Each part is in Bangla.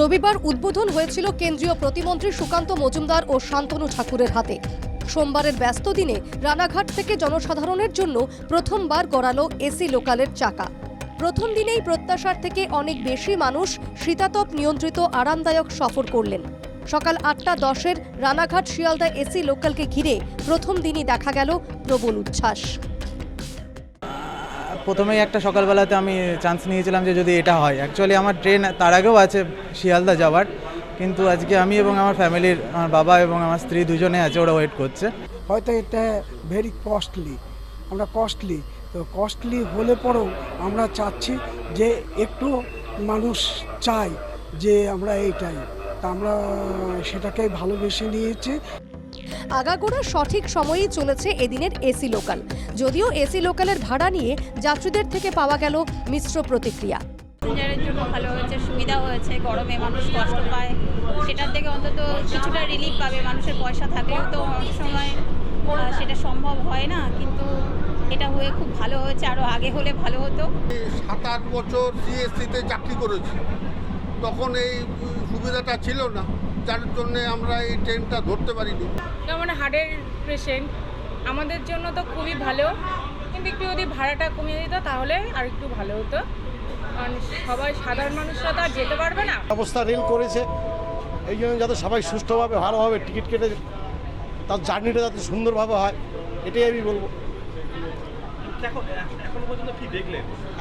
রবিবার উদ্বোধন হয়েছিল কেন্দ্রীয় প্রতিমন্ত্রী সুকান্ত মজুমদার ও শান্তনু ঠাকুরের হাতে। সোমবারের ব্যস্ত দিনে রানাঘাট থেকে জনসাধারণের জন্য প্রথমবার গড়ালো এসি লোকালের চাকা। প্রথম দিনেই প্রত্যাশার থেকে অনেক বেশি মানুষ শীতাতপ নিয়ন্ত্রিত আরামদায়ক সফর করলেন। সকাল আটটা দশের রানাঘাট শিয়ালদা এসি লোকালকে ঘিরে প্রথম দিনই দেখা গেল প্রবল উচ্ছ্বাস। প্রথমেই একটা সকালবেলাতে আমি চান্স নিয়েছিলাম যে যদি এটা হয়। অ্যাকচুয়ালি আমার ট্রেন তার আগেও আছে শিয়ালদা যাওয়ার। কিন্তু আজকে আমি এবং আমার ফ্যামিলির আমার বাবা এবং আমার স্ত্রী দুজনে আছে, ওরা ওয়েট করছে। হয়তো এটা ভেরি কস্টলি আমরা কস্টলি তো কস্টলি হলে পরেও আমরা চাচ্ছি যে একটু মানুষ চাই যে আমরা এইটাই। তা আমরা সেটাকে ভালোবেসে নিয়েছি। আগাগোড়া সঠিক সময়েই চলেছে এদিনের এসি লোকাল। যদিও এসি লোকালের ভাড়া নিয়ে যাত্রীদের থেকে পাওয়া গেল মিশ্র প্রতিক্রিয়া। প্যাসেঞ্জারের জন্য ভালো হয়েছে সুবিধা হয়েছে গরমে মানুষ কষ্ট পায়। সেটার থেকে অন্তত কিছুটা রিলিফ পাবে মানুষের পয়সা থাকলেও তো অনেক সময় সেটা সম্ভব হয় না। কিন্তু এটা হয়ে খুব ভালো হয়েছে আরও আগে হলে ভালো হতো। সাত আট বছর সিএসসিতে চাকরি করেছি। তখন এই সুবিধাটা ছিল না। যার জন্য আমরা এই ট্রেনটা ধরতে পারিনি। যেমন হার্টের পেশেন্ট আমাদের জন্য তো খুবই ভালো। কিন্তু একটু যদি ভাড়াটা কমিয়ে দিত তাহলে আর একটু ভালো হতো। কারণ সবাই সাধারণ মানুষরা তো আর যেতে পারবে না। অবস্থা রেল করেছে। এই জন্য যাতে সবাই সুষ্ঠুভাবে ভালোভাবে টিকিট কেটে তার জার্নিটা যাতে সুন্দরভাবে হয় এটাই আমি বলব।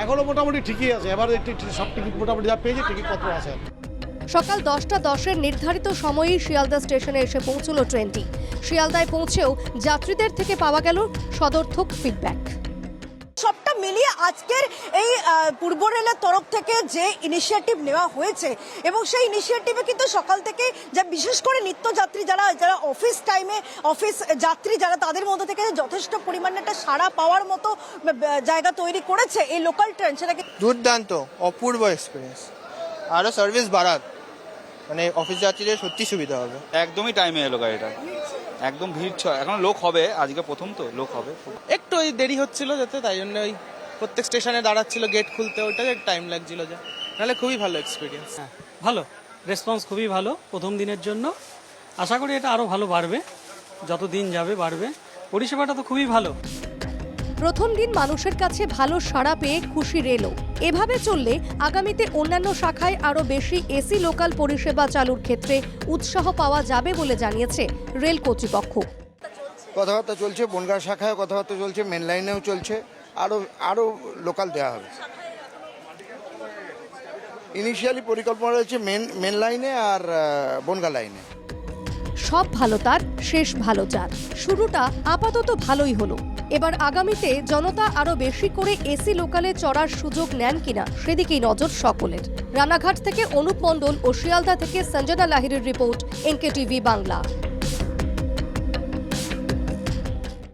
এখনও মোটামুটি ঠিকই আছে। এবার একটু সব টিকিট মোটামুটি যা পেয়েছে টিকিটপত্র আছে। সকাল দশটা দশের নির্ধারিত সময়েই শিয়ালদা স্টেশনে এসে পৌঁছলো ট্রেনটি। শিয়ালদায় পৌঁছেও যাত্রীদের থেকে পাওয়া গেল সদর্থক ফিডব্যাক সবটা মিলিয়ে আজকের এই পূর্ব রেলের তরফ থেকে যে ইনিশিয়েটিভ নেওয়া হয়েছে এবং সেই ইনিশিয়েটিভে কিন্তু সকাল থেকে যা বিশেষ করে নিত্যযাত্রী যারা যারা অফিস টাইমে অফিস যাত্রী যারা তাদের মধ্যে থেকে যথেষ্ট পরিমাণে একটা সাড়া পাওয়ার মতো জায়গা তৈরি করেছে এই লোকাল ট্রেন সেটাকে দুর্দান্ত অপূর্ব এক্সপিরিয়েন্স আরও সার্ভিস বাড়াক মানে অফিস যাত্রীদের সত্যি সুবিধা হবে। একদমই টাইমে এলো গাড়িটা। একদম ভিড় ছ এখন লোক হবে আজকে প্রথম তো লোক হবে। একটু ওই দেরি হচ্ছিল যাতে তাই জন্য ওই প্রত্যেক স্টেশনে দাঁড়াচ্ছিল গেট খুলতে ওইটাকে টাইম লাগছিল যা। নাহলে খুবই ভালো এক্সপিরিয়েন্স হ্যাঁ ভালো। রেসপন্স খুবই ভালো প্রথম দিনের জন্য। আশা করি এটা আরও ভালো বাড়বে। যত দিন যাবে বাড়বে। পরিষেবাটা তো খুবই ভালো। প্রথম দিন মানুষের কাছে ভালো সাড়া পেয়ে খুশি রেলও। এভাবে চললে আগামীতে অন্যান্য শাখায় আরও বেশি এসি লোকাল পরিষেবা চালুর ক্ষেত্রে উৎসাহ পাওয়া যাবে বলে জানিয়েছে রেল কর্তৃপক্ষ। কথাবার্তা চলছে বনগাঁ শাখায় কথাবার্তা চলছে মেন লাইনেও চলছে আরও আরও লোকাল দেওয়া হবে। ইনিশিয়ালি পরিকল্পনা রয়েছে মেন মেন লাইনে আর বনগাঁ লাইনে সব ভালো তার শেষ ভালো যার। শুরুটা আপাতত ভালোই হলো। এবার আগামীতে জনতা আরও বেশি করে এসি লোকালে চড়ার সুযোগ নেন কিনা, সেদিকেই নজর সকলের। রানাঘাট থেকে অনুপ মণ্ডল ও শিয়ালদা থেকে Sanjana লাহিরের report N K TV Bangla.